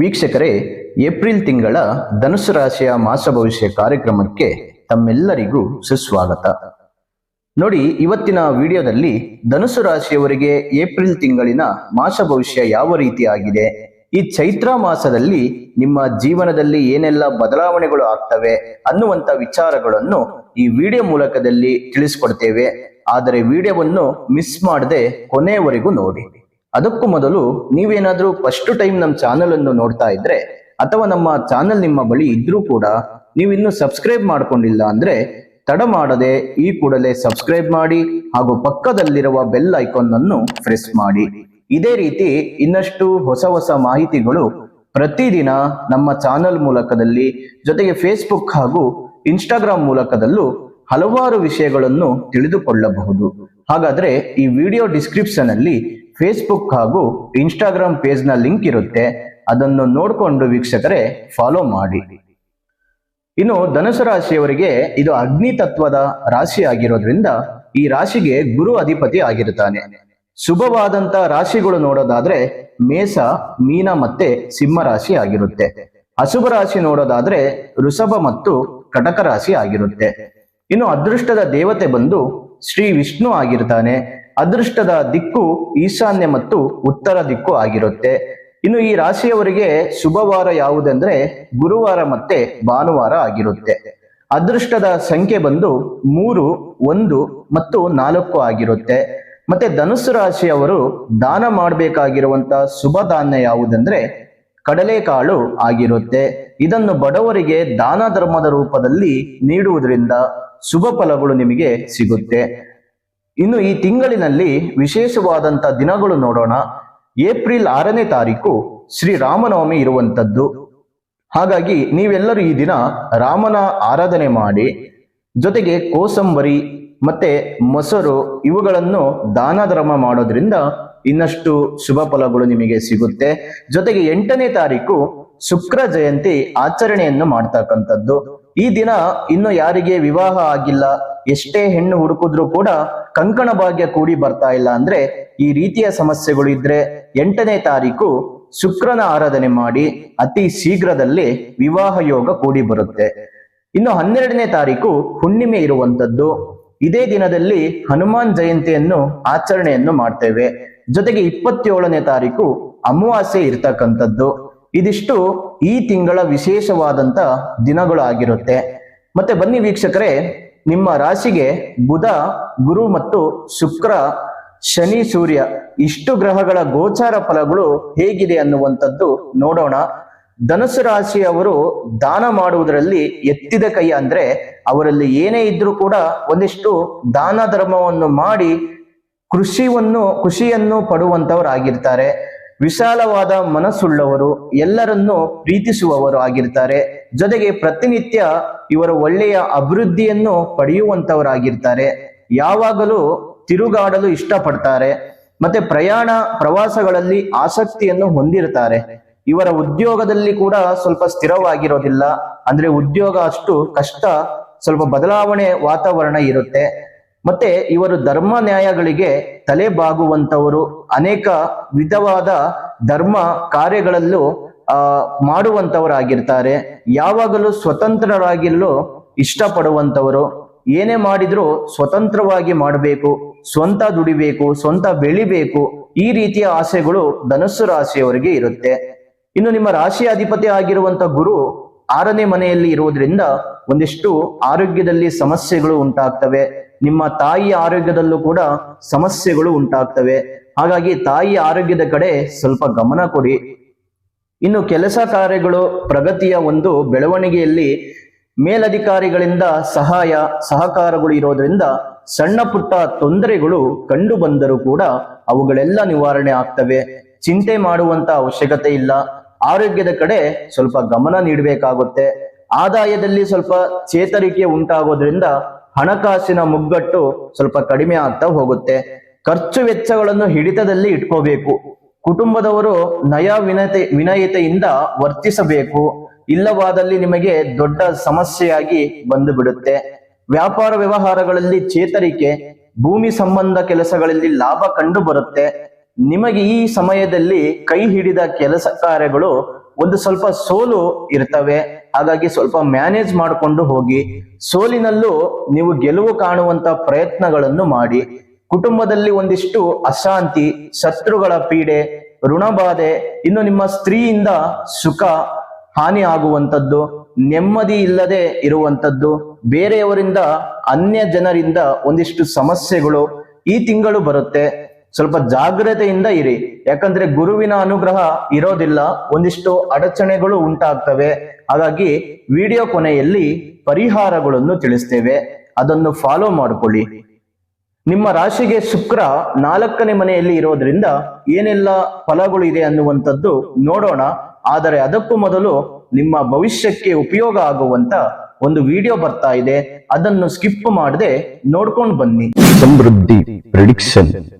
ವೀಕ್ಷಕರೇ, ಏಪ್ರಿಲ್ ತಿಂಗಳ ಧನುಸು ರಾಶಿಯ ಮಾಸ ಭವಿಷ್ಯ ಕಾರ್ಯಕ್ರಮಕ್ಕೆ ತಮ್ಮೆಲ್ಲರಿಗೂ ಸುಸ್ವಾಗತ. ನೋಡಿ, ಇವತ್ತಿನ ವಿಡಿಯೋದಲ್ಲಿ ಧನುಸು ರಾಶಿಯವರಿಗೆ ಏಪ್ರಿಲ್ ತಿಂಗಳಿನ ಮಾಸ ಭವಿಷ್ಯ ಯಾವ ರೀತಿಯಾಗಿದೆ, ಈ ಚೈತ್ರ ಮಾಸದಲ್ಲಿ ನಿಮ್ಮ ಜೀವನದಲ್ಲಿ ಏನೆಲ್ಲ ಬದಲಾವಣೆಗಳು ಆಗ್ತವೆ ಅನ್ನುವಂತ ವಿಚಾರಗಳನ್ನು ಈ ವಿಡಿಯೋ ಮೂಲಕದಲ್ಲಿ ತಿಳಿಸ್ಕೊಡ್ತೇವೆ. ಆದರೆ ವಿಡಿಯೋವನ್ನು ಮಿಸ್ ಮಾಡದೆ ಕೊನೆಯವರೆಗೂ ನೋಡಿ. ಅದಕ್ಕೂ ಮೊದಲು ನೀವೇನಾದ್ರೂ ಫಸ್ಟ್ ಟೈಮ್ ನಮ್ಮ ಚಾನಲ್ ಅನ್ನು ನೋಡ್ತಾ ಇದ್ರೆ, ಅಥವಾ ನಮ್ಮ ಚಾನೆಲ್ ನಿಮ್ಮ ಬಳಿ ಇದ್ರೂ ಕೂಡ ನೀವು ಇನ್ನು ಸಬ್ಸ್ಕ್ರೈಬ್ ಮಾಡ್ಕೊಂಡಿಲ್ಲ ಅಂದ್ರೆ ತಡ ಮಾಡದೆ ಈ ಕೂಡಲೇ ಸಬ್ಸ್ಕ್ರೈಬ್ ಮಾಡಿ ಹಾಗೂ ಪಕ್ಕದಲ್ಲಿರುವ ಬೆಲ್ ಐಕಾನ್ ಅನ್ನು ಪ್ರೆಸ್ ಮಾಡಿ. ಇದೇ ರೀತಿ ಇನ್ನಷ್ಟು ಹೊಸ ಹೊಸ ಮಾಹಿತಿಗಳು ಪ್ರತಿದಿನ ನಮ್ಮ ಚಾನಲ್ ಮೂಲಕದಲ್ಲಿ, ಜೊತೆಗೆ ಫೇಸ್ಬುಕ್ ಹಾಗೂ ಇನ್ಸ್ಟಾಗ್ರಾಮ್ ಮೂಲಕದಲ್ಲೂ ಹಲವಾರು ವಿಷಯಗಳನ್ನು ತಿಳಿದುಕೊಳ್ಳಬಹುದು. ಹಾಗಾದ್ರೆ ಈ ವಿಡಿಯೋ ಡಿಸ್ಕ್ರಿಪ್ಷನ್ ಅಲ್ಲಿ ಫೇಸ್ಬುಕ್ ಹಾಗೂ ಇನ್ಸ್ಟಾಗ್ರಾಮ್ ಪೇಜ್ನ ಲಿಂಕ್ ಇರುತ್ತೆ. ಅದನ್ನು ನೋಡಿಕೊಂಡು ವೀಕ್ಷಕರೇ ಫಾಲೋ ಮಾಡಿ. ಇನ್ನು ಧನುಸು ರಾಶಿಯವರಿಗೆ ಇದು ಅಗ್ನಿ ತತ್ವದ ರಾಶಿ ಆಗಿರೋದ್ರಿಂದ ಈ ರಾಶಿಗೆ ಗುರು ಅಧಿಪತಿ ಆಗಿರುತ್ತಾನೆ. ಶುಭವಾದಂತ ರಾಶಿಗಳು ನೋಡೋದಾದ್ರೆ ಮೇಷ, ಮೀನ ಮತ್ತೆ ಸಿಂಹ ರಾಶಿ ಆಗಿರುತ್ತೆ. ಅಶುಭ ರಾಶಿ ನೋಡೋದಾದ್ರೆ ಋಷಭ ಮತ್ತು ಕಟಕ ರಾಶಿ ಆಗಿರುತ್ತೆ. ಇನ್ನು ಅದೃಷ್ಟದ ದೇವತೆ ಬಂದು ಶ್ರೀ ವಿಷ್ಣು ಆಗಿರ್ತಾನೆ. ಅದೃಷ್ಟದ ದಿಕ್ಕು ಈಶಾನ್ಯ ಮತ್ತು ಉತ್ತರ ದಿಕ್ಕು ಆಗಿರುತ್ತೆ. ಇನ್ನು ಈ ರಾಶಿಯವರಿಗೆ ಶುಭವಾರ ಯಾವುದೆಂದ್ರೆ ಗುರುವಾರ ಮತ್ತೆ ಭಾನುವಾರ ಆಗಿರುತ್ತೆ. ಅದೃಷ್ಟದ ಸಂಖ್ಯೆ ಬಂದು ಮೂರು, ಒಂದು ಮತ್ತು ನಾಲ್ಕು ಆಗಿರುತ್ತೆ. ಮತ್ತೆ ಧನುಸ್ಸು ರಾಶಿಯವರು ದಾನ ಮಾಡಬೇಕಾಗಿರುವಂತಹ ಶುಭ ಧಾನ್ಯ ಯಾವುದೆಂದ್ರೆ ಕಡಲೆಕಾಳು ಆಗಿರುತ್ತೆ. ಇದನ್ನು ಬಡವರಿಗೆ ದಾನ ಧರ್ಮದ ರೂಪದಲ್ಲಿ ನೀಡುವುದರಿಂದ ಶುಭ ಫಲಗಳು ನಿಮಗೆ ಸಿಗುತ್ತೆ. ಇನ್ನು ಈ ತಿಂಗಳಿನಲ್ಲಿ ವಿಶೇಷವಾದಂತ ದಿನಗಳು ನೋಡೋಣ. ಏಪ್ರಿಲ್ ಆರನೇ ತಾರೀಕು ಶ್ರೀ ರಾಮನವಮಿ ಇರುವಂತದ್ದು ಹಾಗಾಗಿ ನೀವೆಲ್ಲರೂ ಈ ದಿನ ರಾಮನ ಆರಾಧನೆ ಮಾಡಿ, ಜೊತೆಗೆ ಕೋಸಂಬರಿ ಮತ್ತೆ ಮೊಸರು ಇವುಗಳನ್ನು ದಾನ ಧರ್ಮ ಮಾಡೋದ್ರಿಂದ ಇನ್ನಷ್ಟು ಶುಭ ಫಲಗಳು ನಿಮಗೆ ಸಿಗುತ್ತೆ. ಜೊತೆಗೆ ಎಂಟನೇ ತಾರೀಕು ಶುಕ್ರ ಜಯಂತಿ ಆಚರಣೆಯನ್ನು ಮಾಡ್ತಕ್ಕಂಥದ್ದು. ಈ ದಿನ ಇನ್ನು ಯಾರಿಗೆ ವಿವಾಹ ಆಗಿಲ್ಲ ಎಷ್ಟೇ ಹೆಣ್ಣು ಹುಡುಕಿದ್ರು ಕೂಡ ಕಂಕಣ ಭಾಗ್ಯ ಕೂಡಿ ಬರ್ತಾ ಇಲ್ಲ ಅಂದ್ರೆ ಈ ರೀತಿಯ ಸಮಸ್ಯೆಗಳು ಇದ್ರೆ ಎಂಟನೇ ತಾರೀಕು ಶುಕ್ರನ ಆರಾಧನೆ ಮಾಡಿ ಅತಿ ಶೀಘ್ರದಲ್ಲಿ ವಿವಾಹ ಯೋಗ ಕೂಡಿ ಬರುತ್ತೆ. ಇನ್ನು ಹನ್ನೆರಡನೇ ತಾರೀಕು ಹುಣ್ಣಿಮೆ ಇರುವಂತದ್ದು ಇದೇ ದಿನದಲ್ಲಿ ಹನುಮಾನ್ ಜಯಂತಿಯನ್ನು ಆಚರಣೆಯನ್ನು ಮಾಡ್ತೇವೆ. ಜೊತೆಗೆ ಇಪ್ಪತ್ತೇಳನೇ ತಾರೀಕು ಅಮಾವಾಸ್ಯೆ ಇರ್ತಕ್ಕಂಥದ್ದು. ಇದಿಷ್ಟು ಈ ತಿಂಗಳ ವಿಶೇಷವಾದಂತ ದಿನಗಳು ಆಗಿರುತ್ತೆ ಮತ್ತೆ ಬನ್ನಿ ವೀಕ್ಷಕರೇ ನಿಮ್ಮ ರಾಶಿಗೆ ಬುಧ, ಗುರು ಮತ್ತು ಶುಕ್ರ, ಶನಿ, ಸೂರ್ಯ ಇಷ್ಟು ಗ್ರಹಗಳ ಗೋಚಾರ ಫಲಗಳು ಹೇಗಿದೆ ಅನ್ನುವಂಥದ್ದು ನೋಡೋಣ. ಧನುಸು ರಾಶಿಯವರು ದಾನ ಮಾಡುವುದರಲ್ಲಿ ಎತ್ತಿದ ಕೈ ಅಂದ್ರೆ ಅವರಲ್ಲಿ ಏನೇ ಇದ್ರೂ ಕೂಡ ಒಂದಿಷ್ಟು ದಾನ ಧರ್ಮವನ್ನು ಮಾಡಿ ಕೃಷಿಯನ್ನು ಖುಷಿಯನ್ನು ಪಡುವಂತವರಾಗಿರ್ತಾರೆ ವಿಶಾಲವಾದ ಮನಸ್ಸುಳ್ಳವರು, ಎಲ್ಲರನ್ನು ಪ್ರೀತಿಸುವವರು ಆಗಿರ್ತಾರೆ. ಜೊತೆಗೆ ಪ್ರತಿನಿತ್ಯ ಇವರು ಒಳ್ಳೆಯ ಅಭಿವೃದ್ಧಿಯನ್ನು ಪಡೆಯುವಂತವರಾಗಿರ್ತಾರೆ. ಯಾವಾಗಲೂ ತಿರುಗಾಡಲು ಇಷ್ಟಪಡ್ತಾರೆ. ಮತ್ತೆ ಪ್ರಯಾಣ ಪ್ರವಾಸಗಳಲ್ಲಿ ಆಸಕ್ತಿಯನ್ನು ಹೊಂದಿರ್ತಾರೆ. ಇವರ ಉದ್ಯೋಗದಲ್ಲಿ ಕೂಡ ಸ್ವಲ್ಪ ಸ್ಥಿರವಾಗಿರೋದಿಲ್ಲ. ಅಂದ್ರೆ ಉದ್ಯೋಗ ಅಷ್ಟು ಕಷ್ಟ, ಸ್ವಲ್ಪ ಬದಲಾವಣೆ ವಾತಾವರಣ ಇರುತ್ತೆ. ಮತ್ತೆ ಇವರು ಧರ್ಮ ನ್ಯಾಯಗಳಿಗೆ ತಲೆ ಬಾಗುವಂತವರು ಅನೇಕ ವಿಧವಾದ ಧರ್ಮ ಕಾರ್ಯಗಳಲ್ಲೂ, ಆ ಮಾಡುವಂತವರಾಗಿರ್ತಾರೆ ಯಾವಾಗಲೂ ಸ್ವತಂತ್ರರಾಗಿರಲು ಇಷ್ಟಪಡುವಂತವರು ಏನೇ ಮಾಡಿದ್ರು ಸ್ವತಂತ್ರವಾಗಿ ಮಾಡಬೇಕು, ಸ್ವಂತ ದುಡಿಬೇಕು, ಸ್ವಂತ ಬೆಳಿಬೇಕು. ಈ ರೀತಿಯ ಆಸೆಗಳು ಧನಸ್ಸು ರಾಶಿಯವರಿಗೆ ಇರುತ್ತೆ. ಇನ್ನು ನಿಮ್ಮ ರಾಶಿ ಅಧಿಪತಿ ಆಗಿರುವಂತ ಗುರು ಆರನೇ ಮನೆಯಲ್ಲಿ ಇರುವುದರಿಂದ ಒಂದಿಷ್ಟು ಆರೋಗ್ಯದಲ್ಲಿ ಸಮಸ್ಯೆಗಳು ಉಂಟಾಗ್ತವೆ. ನಿಮ್ಮ ತಾಯಿಯ ಆರೋಗ್ಯದಲ್ಲೂ ಕೂಡ ಸಮಸ್ಯೆಗಳು ಉಂಟಾಗ್ತವೆ. ಹಾಗಾಗಿ ತಾಯಿಯ ಆರೋಗ್ಯದ ಕಡೆ ಸ್ವಲ್ಪ ಗಮನ ಕೊಡಿ. ಇನ್ನು ಕೆಲಸ ಕಾರ್ಯಗಳು ಪ್ರಗತಿಯ ಒಂದು ಬೆಳವಣಿಗೆಯಲ್ಲಿ ಮೇಲಧಿಕಾರಿಗಳಿಂದ ಸಹಾಯ, ಸಹಕಾರಗಳು ಇರೋದ್ರಿಂದ ಸಣ್ಣ ಪುಟ್ಟ ತೊಂದರೆಗಳು ಕಂಡು ಬಂದರೂ ಕೂಡ ಅವುಗಳೆಲ್ಲ ನಿವಾರಣೆ ಆಗ್ತವೆ. ಚಿಂತೆ ಮಾಡುವಂತ ಅವಶ್ಯಕತೆ ಇಲ್ಲ. ಆರೋಗ್ಯದ ಕಡೆ ಸ್ವಲ್ಪ ಗಮನ ನೀಡಬೇಕಾಗುತ್ತೆ. ಆದಾಯದಲ್ಲಿ ಸ್ವಲ್ಪ ಚೇತರಿಕೆ ಉಂಟಾಗೋದ್ರಿಂದ ಹಣಕಾಸಿನ ಮುಗ್ಗಟ್ಟು ಸ್ವಲ್ಪ ಕಡಿಮೆ ಆಗ್ತಾ ಹೋಗುತ್ತೆ. ಖರ್ಚು ವೆಚ್ಚಗಳನ್ನು ಹಿಡಿತದಲ್ಲಿ ಇಟ್ಕೋಬೇಕು. ಕುಟುಂಬದವರು ನಯ ವಿನತೆ, ವಿನಯತೆಯಿಂದ ವರ್ತಿಸಬೇಕು. ಇಲ್ಲವಾದಲ್ಲಿ ನಿಮಗೆ ದೊಡ್ಡ ಸಮಸ್ಯೆಯಾಗಿ ಬಂದು ಬಿಡುತ್ತೆ ವ್ಯಾಪಾರ ವ್ಯವಹಾರಗಳಲ್ಲಿ ಚೇತರಿಕೆ, ಭೂಮಿ ಸಂಬಂಧ ಕೆಲಸಗಳಲ್ಲಿ ಲಾಭ ಕಂಡು ಬರುತ್ತೆ ನಿಮಗೆ ಈ ಸಮಯದಲ್ಲಿ ಕೈ ಹಿಡಿದ ಕೆಲಸ ಕಾರ್ಯಗಳು ಒಂದು ಸ್ವಲ್ಪ ಸೋಲು ಇರ್ತವೆ. ಹಾಗಾಗಿ ಸ್ವಲ್ಪ ಮ್ಯಾನೇಜ್ ಮಾಡಿಕೊಂಡು ಹೋಗಿ. ಸೋಲಿನಲ್ಲೂ ನೀವು ಗೆಲುವು ಕಾಣುವಂತ ಪ್ರಯತ್ನಗಳನ್ನು ಮಾಡಿ. ಕುಟುಂಬದಲ್ಲಿ ಒಂದಿಷ್ಟು ಅಶಾಂತಿ, ಶತ್ರುಗಳ ಪೀಡೆ, ಋಣಬಾಧೆ, ಇನ್ನು ನಿಮ್ಮ ಸ್ತ್ರೀಯಿಂದ ಸುಖ, ಹಾನಿ ಆಗುವಂಥದ್ದು, ನೆಮ್ಮದಿ ಇಲ್ಲದೆ ಇರುವಂಥದ್ದು, ಬೇರೆಯವರಿಂದ, ಅನ್ಯ ಜನರಿಂದ ಒಂದಿಷ್ಟು ಸಮಸ್ಯೆಗಳು ಈ ತಿಂಗಳು ಬರುತ್ತೆ. ಸ್ವಲ್ಪ ಜಾಗ್ರತೆಯಿಂದ ಇರಿ. ಯಾಕಂದ್ರೆ ಗುರುವಿನ ಅನುಗ್ರಹ ಇರೋದಿಲ್ಲ, ಒಂದಿಷ್ಟು ಅಡಚಣೆಗಳು ಉಂಟಾಗ್ತವೆ. ಹಾಗಾಗಿ ವಿಡಿಯೋ ಕೊನೆಯಲ್ಲಿ ಪರಿಹಾರಗಳನ್ನು ತಿಳಿಸ್ತೇವೆ. ಅದನ್ನು ಫಾಲೋ ಮಾಡಿಕೊಳ್ಳಿ. ನಿಮ್ಮ ರಾಶಿಗೆ ಶುಕ್ರ ನಾಲ್ಕನೇ ಮನೆಯಲ್ಲಿ ಇರೋದ್ರಿಂದ ಏನೆಲ್ಲ ಫಲಗಳು ಇದೆ ಅನ್ನುವಂಥದ್ದು ನೋಡೋಣ. ಆದರೆ ಅದಕ್ಕೂ ಮೊದಲು ನಿಮ್ಮ ಭವಿಷ್ಯಕ್ಕೆ ಉಪಯೋಗ ಆಗುವಂತ ಒಂದು ವಿಡಿಯೋ ಬರ್ತಾ ಇದೆ. ಅದನ್ನು ಸ್ಕಿಪ್ ಮಾಡದೆ ನೋಡ್ಕೊಂಡು ಬನ್ನಿ. ಸಮೃದ್ಧಿ ಪ್ರಿಡಿಕ್ಷನ್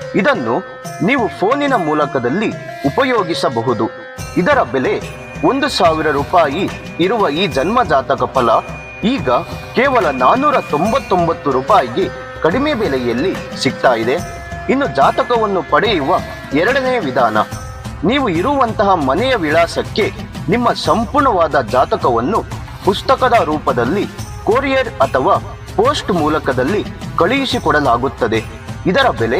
ಇದನ್ನು ನೀವು ಫೋನಿನ ಮೂಲಕದಲ್ಲಿ ಉಪಯೋಗಿಸಬಹುದು. ಇದರ ಬೆಲೆ ಒಂದು ಸಾವಿರ ರೂಪಾಯಿ ಇರುವ ಈ ಜನ್ಮ ಜಾತಕ ಫಲ ಈಗ ಕೇವಲ ನಾನ್ನೂರ ತೊಂಬತ್ತೊಂಬತ್ತು ರೂಪಾಯಿಗೆ ಕಡಿಮೆ ಬೆಲೆಯಲ್ಲಿ ಸಿಗ್ತಾ ಇದೆ. ಇನ್ನು ಜಾತಕವನ್ನು ಪಡೆಯುವ ಎರಡನೇ ವಿಧಾನ, ನೀವು ಇರುವಂತಹ ಮನೆಯ ವಿಳಾಸಕ್ಕೆ ನಿಮ್ಮ ಸಂಪೂರ್ಣವಾದ ಜಾತಕವನ್ನು ಪುಸ್ತಕದ ರೂಪದಲ್ಲಿ, ಕೊರಿಯರ್ ಅಥವಾ ಪೋಸ್ಟ್ ಮೂಲಕದಲ್ಲಿ ಕಳುಹಿಸಿಕೊಡಲಾಗುತ್ತದೆ. ಇದರ ಬೆಲೆ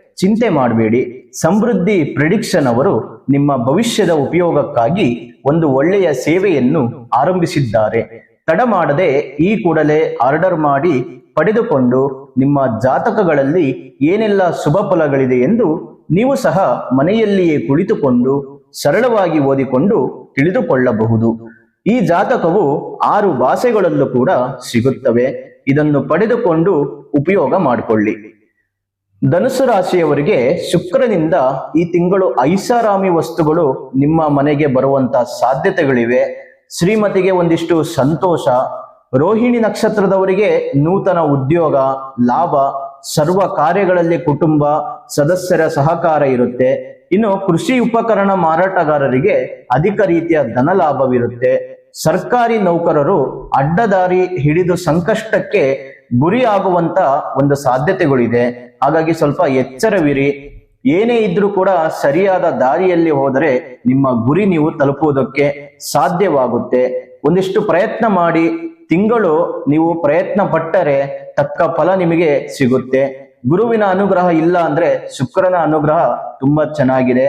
ಚಿಂತೆ ಮಾಡಬೇಡಿ. ಸಮೃದ್ಧಿ ಪ್ರಿಡಿಕ್ಷನ್ ಅವರು ನಿಮ್ಮ ಭವಿಷ್ಯದ ಉಪಯೋಗಕ್ಕಾಗಿ ಒಂದು ಒಳ್ಳೆಯ ಸೇವೆಯನ್ನು ಆರಂಭಿಸಿದ್ದಾರೆ. ತಡ ಮಾಡದೆ ಈ ಕೂಡಲೇ ಆರ್ಡರ್ ಮಾಡಿ ಪಡೆದುಕೊಂಡು ನಿಮ್ಮ ಜಾತಕಗಳಲ್ಲಿ ಏನೆಲ್ಲ ಶುಭ ಫಲಗಳಿದೆ ಎಂದು ನೀವು ಸಹ ಮನೆಯಲ್ಲಿಯೇ ಕುಳಿತುಕೊಂಡು ಸರಳವಾಗಿ ಓದಿಕೊಂಡು ತಿಳಿದುಕೊಳ್ಳಬಹುದು. ಈ ಜಾತಕವು ಆರು ಭಾಷೆಗಳಲ್ಲೂ ಕೂಡ ಸಿಗುತ್ತವೆ. ಇದನ್ನು ಪಡೆದುಕೊಂಡು ಉಪಯೋಗ ಮಾಡಿಕೊಳ್ಳಿ. ಧನುಸು ರಾಶಿಯವರಿಗೆ ಶುಕ್ರನಿಂದ ಈ ತಿಂಗಳು ಐಷಾರಾಮಿ ವಸ್ತುಗಳು ನಿಮ್ಮ ಮನೆಗೆ ಬರುವಂತ ಸಾಧ್ಯತೆಗಳಿವೆ. ಶ್ರೀಮತಿಗೆ ಒಂದಿಷ್ಟು ಸಂತೋಷ. ರೋಹಿಣಿ ನಕ್ಷತ್ರದವರಿಗೆ ನೂತನ ಉದ್ಯೋಗ, ಲಾಭ, ಸರ್ವ ಕಾರ್ಯಗಳಲ್ಲಿ ಕುಟುಂಬ, ಸದಸ್ಯರ ಸಹಕಾರ ಇರುತ್ತೆ. ಇನ್ನು ಕೃಷಿ ಉಪಕರಣ ಮಾರಾಟಗಾರರಿಗೆ ಅಧಿಕ ರೀತಿಯ ಧನ ಲಾಭವಿರುತ್ತೆ. ಸರ್ಕಾರಿ ನೌಕರರು ಅಡ್ಡದಾರಿ ಹಿಡಿದು ಸಂಕಷ್ಟಕ್ಕೆ ಗುರಿಯಾಗುವಂತ ಒಂದು ಸಾಧ್ಯತೆಗಳಿದೆ. ಹಾಗಾಗಿ ಸ್ವಲ್ಪ ಎಚ್ಚರವಿರಿ. ಏನೇ ಇದ್ರೂ ಕೂಡ ಸರಿಯಾದ ದಾರಿಯಲ್ಲಿ ಹೋದರೆ ನಿಮ್ಮ ಗುರಿ ನೀವು ತಲುಪುವುದಕ್ಕೆ ಸಾಧ್ಯವಾಗುತ್ತೆ. ಒಂದಿಷ್ಟು ಪ್ರಯತ್ನ ಮಾಡಿ. ತಿಂಗಳು ನೀವು ಪ್ರಯತ್ನ ಪಟ್ಟರೆ ತಕ್ಕ ಫಲ ನಿಮಗೆ ಸಿಗುತ್ತೆ. ಗುರುವಿನ ಅನುಗ್ರಹ ಇಲ್ಲ ಅಂದ್ರೆ ಶುಕ್ರನ ಅನುಗ್ರಹ ತುಂಬಾ ಚೆನ್ನಾಗಿದೆ.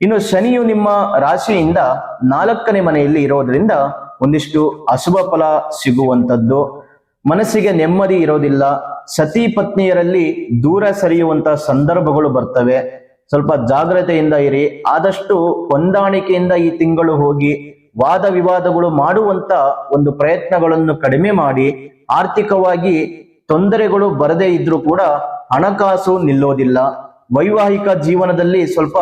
ಇನ್ನು ಶನಿಯು ನಿಮ್ಮ ರಾಶಿಯಿಂದ ನಾಲ್ಕನೇ ಮನೆಯಲ್ಲಿ ಇರೋದ್ರಿಂದ ಒಂದಿಷ್ಟು ಅಶುಭ ಫಲ ಸಿಗುವಂತದ್ದು ಮನಸ್ಸಿಗೆ ನೆಮ್ಮದಿ ಇರೋದಿಲ್ಲ. ಸತಿ ಪತ್ನಿಯರಲ್ಲಿ ದೂರ ಸರಿಯುವಂತ ಸಂದರ್ಭಗಳು ಬರ್ತವೆ. ಸ್ವಲ್ಪ ಜಾಗ್ರತೆಯಿಂದ ಇರಿ. ಆದಷ್ಟು ಹೊಂದಾಣಿಕೆಯಿಂದ ಈ ತಿಂಗಳು ಹೋಗಿ ವಾದ ವಿವಾದಗಳು ಮಾಡುವಂತ ಒಂದು ಪ್ರಯತ್ನಗಳನ್ನು ಕಡಿಮೆ ಮಾಡಿ. ಆರ್ಥಿಕವಾಗಿ ತೊಂದರೆಗಳು ಬರದೇ ಇದ್ರೂ ಕೂಡ ಹಣಕಾಸು ನಿಲ್ಲೋದಿಲ್ಲ. ವೈವಾಹಿಕ ಜೀವನದಲ್ಲಿ ಸ್ವಲ್ಪ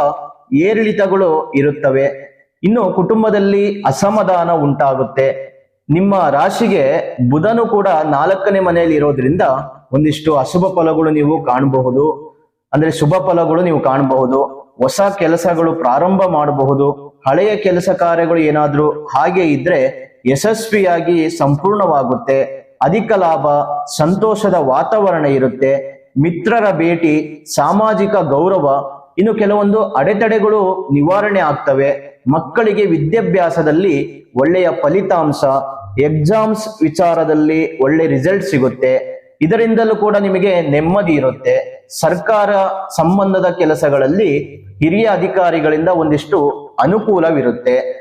ಏರಿಳಿತಗಳು ಇರುತ್ತವೆ. ಇನ್ನು ಕುಟುಂಬದಲ್ಲಿ ಅಸಮಾಧಾನ ಉಂಟಾಗುತ್ತೆ. ನಿಮ್ಮ ರಾಶಿಗೆ ಬುಧನು ಕೂಡ ನಾಲ್ಕನೇ ಮನೆಯಲ್ಲಿ ಇರೋದ್ರಿಂದ ಒಂದಿಷ್ಟು ಅಶುಭ ಫಲಗಳು ನೀವು ಕಾಣಬಹುದು. ಅಂದ್ರೆ ಶುಭ ಫಲಗಳು ನೀವು ಕಾಣಬಹುದು. ಹೊಸ ಕೆಲಸಗಳು ಪ್ರಾರಂಭ ಮಾಡಬಹುದು. ಹಳೆಯ ಕೆಲಸ ಕಾರ್ಯಗಳು ಏನಾದ್ರೂ ಹಾಗೆ ಇದ್ರೆ ಯಶಸ್ವಿಯಾಗಿ ಸಂಪೂರ್ಣವಾಗುತ್ತೆ. ಅಧಿಕ ಲಾಭ, ಸಂತೋಷದ ವಾತಾವರಣ ಇರುತ್ತೆ. ಮಿತ್ರರ ಭೇಟಿ, ಸಾಮಾಜಿಕ ಗೌರವ, ಇನ್ನು ಕೆಲವೊಂದು ಅಡೆತಡೆಗಳು ನಿವಾರಣೆ ಆಗ್ತವೆ. ಮಕ್ಕಳಿಗೆ ವಿದ್ಯಾಭ್ಯಾಸದಲ್ಲಿ ಒಳ್ಳೆಯ ಫಲಿತಾಂಶ ಎಕ್ಸಾಮ್ಸ್ ವಿಚಾರದಲ್ಲಿ ಒಳ್ಳೆ ರಿಸಲ್ಟ್ ಸಿಗುತ್ತೆ. ಇದರಿಂದಲೂ ಕೂಡ ನಿಮಗೆ ನೆಮ್ಮದಿ ಇರುತ್ತೆ. ಸರ್ಕಾರ ಸಂಬಂಧದ ಕೆಲಸಗಳಲ್ಲಿ ಹಿರಿಯ ಅಧಿಕಾರಿಗಳಿಂದ ಒಂದಿಷ್ಟು ಅನುಕೂಲವಿರುತ್ತೆ.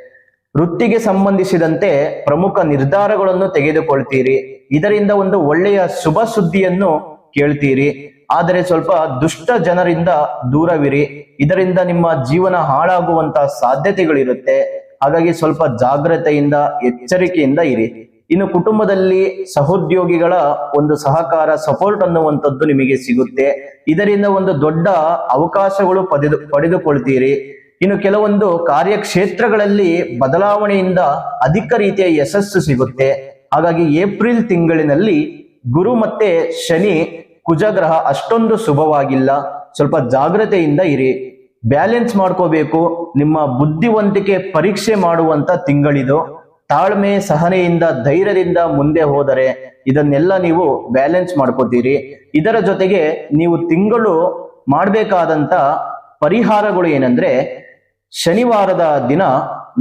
ವೃತ್ತಿಗೆ ಸಂಬಂಧಿಸಿದಂತೆ ಪ್ರಮುಖ ನಿರ್ಧಾರಗಳನ್ನು ತೆಗೆದುಕೊಳ್ತೀರಿ. ಇದರಿಂದ ಒಂದು ಒಳ್ಳೆಯ ಶುಭ ಸುದ್ದಿಯನ್ನು ಕೇಳ್ತೀರಿ. ಆದರೆ ಸ್ವಲ್ಪ ದುಷ್ಟ ಜನರಿಂದ ದೂರವಿರಿ. ಇದರಿಂದ ನಿಮ್ಮ ಜೀವನ ಹಾಳಾಗುವಂತ ಸಾಧ್ಯತೆಗಳಿರುತ್ತೆ. ಹಾಗಾಗಿ ಸ್ವಲ್ಪ ಜಾಗ್ರತೆಯಿಂದ, ಎಚ್ಚರಿಕೆಯಿಂದ ಇರಿ. ಇನ್ನು ಕುಟುಂಬದಲ್ಲಿ ಸಹೋದ್ಯೋಗಿಗಳ ಒಂದು ಸಹಕಾರ ಸಪೋರ್ಟ್ ಅನ್ನುವಂಥದ್ದು ನಿಮಗೆ ಸಿಗುತ್ತೆ. ಇದರಿಂದ ಒಂದು ದೊಡ್ಡ ಅವಕಾಶಗಳು ಪಡೆದು, ಪಡೆದುಕೊಳ್ತೀರಿ. ಇನ್ನು ಕೆಲವೊಂದು ಕಾರ್ಯಕ್ಷೇತ್ರಗಳಲ್ಲಿ ಬದಲಾವಣೆಯಿಂದ ಅಧಿಕ ರೀತಿಯ ಯಶಸ್ಸು ಸಿಗುತ್ತೆ. ಹಾಗಾಗಿ ಏಪ್ರಿಲ್ ತಿಂಗಳಿನಲ್ಲಿ ಗುರು ಮತ್ತೆ ಶನಿ ಕುಜಗ್ರಹ ಅಷ್ಟೊಂದು ಶುಭವಾಗಿಲ್ಲ. ಸ್ವಲ್ಪ ಜಾಗ್ರತೆಯಿಂದ ಇರಿ. ಬ್ಯಾಲೆನ್ಸ್ ಮಾಡ್ಕೋಬೇಕು. ನಿಮ್ಮ ಬುದ್ಧಿವಂತಿಕೆ ಪರೀಕ್ಷೆ ಮಾಡುವಂತ ತಿಂಗಳಿದು. ತಾಳ್ಮೆ, ಸಹನೆಯಿಂದ, ಧೈರ್ಯದಿಂದ ಮುಂದೆ ಹೋದರೆ ಇದನ್ನೆಲ್ಲ ನೀವು ಬ್ಯಾಲೆನ್ಸ್ ಮಾಡ್ಕೋತೀರಿ. ಇದರ ಜೊತೆಗೆ ನೀವು ತಿಂಗಳು ಮಾಡಬೇಕಾದಂತ ಪರಿಹಾರಗಳು ಏನಂದ್ರೆ ಶನಿವಾರದ ದಿನ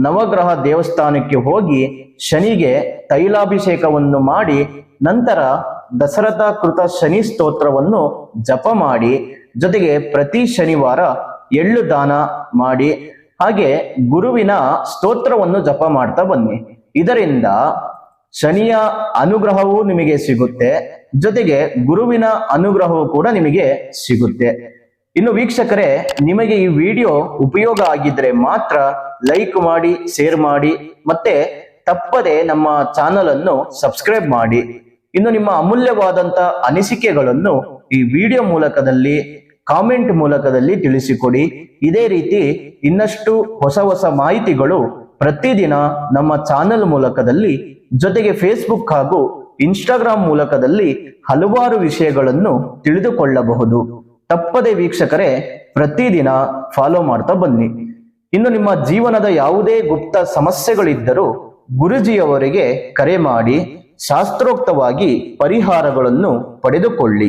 ನವಗ್ರಹ ದೇವಸ್ಥಾನಕ್ಕೆ ಹೋಗಿ ಶನಿಗೆ ತೈಲಾಭಿಷೇಕವನ್ನು ಮಾಡಿ ನಂತರ ದಶರಥ ಕೃತ ಶನಿ ಸ್ತೋತ್ರವನ್ನು ಜಪ ಮಾಡಿ. ಜೊತೆಗೆ ಪ್ರತಿ ಶನಿವಾರ ಎಳ್ಳು ದಾನ ಮಾಡಿ. ಹಾಗೆ ಗುರುವಿನ ಸ್ತೋತ್ರವನ್ನು ಜಪ ಮಾಡ್ತಾ ಬನ್ನಿ. ಇದರಿಂದ ಶನಿಯ ಅನುಗ್ರಹವೂ ನಿಮಗೆ ಸಿಗುತ್ತೆ. ಜೊತೆಗೆ ಗುರುವಿನ ಅನುಗ್ರಹವೂ ಕೂಡ ನಿಮಗೆ ಸಿಗುತ್ತೆ. ಇನ್ನು ವೀಕ್ಷಕರೇ, ನಿಮಗೆ ಈ ವಿಡಿಯೋ ಉಪಯೋಗ ಆಗಿದ್ರೆ ಮಾತ್ರ ಲೈಕ್ ಮಾಡಿ, ಶೇರ್ ಮಾಡಿ, ಮತ್ತೆ ತಪ್ಪದೆ ನಮ್ಮ ಚಾನಲ್ ಅನ್ನು ಸಬ್ಸ್ಕ್ರೈಬ್ ಮಾಡಿ. ಇನ್ನು ನಿಮ್ಮ ಅಮೂಲ್ಯವಾದಂತ ಅನಿಸಿಕೆಗಳನ್ನು ಈ ವಿಡಿಯೋ ಮೂಲಕದಲ್ಲಿ ಕಾಮೆಂಟ್ ಮೂಲಕದಲ್ಲಿ ತಿಳಿಸಿಕೊಡಿ. ಇದೇ ರೀತಿ ಇನ್ನಷ್ಟು ಹೊಸ ಹೊಸ ಮಾಹಿತಿಗಳು ಪ್ರತಿದಿನ ನಮ್ಮ ಚಾನೆಲ್ ಮೂಲಕದಲ್ಲಿ, ಜೊತೆಗೆ ಫೇಸ್ಬುಕ್ ಹಾಗೂ ಇನ್ಸ್ಟಾಗ್ರಾಮ್ ಮೂಲಕದಲ್ಲಿ ಹಲವಾರು ವಿಷಯಗಳನ್ನು ತಿಳಿದುಕೊಳ್ಳಬಹುದು. ತಪ್ಪದೆ ವೀಕ್ಷಕರೇ, ಪ್ರತಿದಿನ ಫಾಲೋ ಮಾಡ್ತಾ ಬನ್ನಿ. ಇನ್ನು ನಿಮ್ಮ ಜೀವನದ ಯಾವುದೇ ಗುಪ್ತ ಸಮಸ್ಯೆಗಳಿದ್ದರೂ ಗುರುಜಿಯವರಿಗೆ ಕರೆ ಮಾಡಿ, ಶಾಸ್ತ್ರೋಕ್ತವಾಗಿ ಪರಿಹಾರಗಳನ್ನು ಪಡೆದುಕೊಳ್ಳಿ.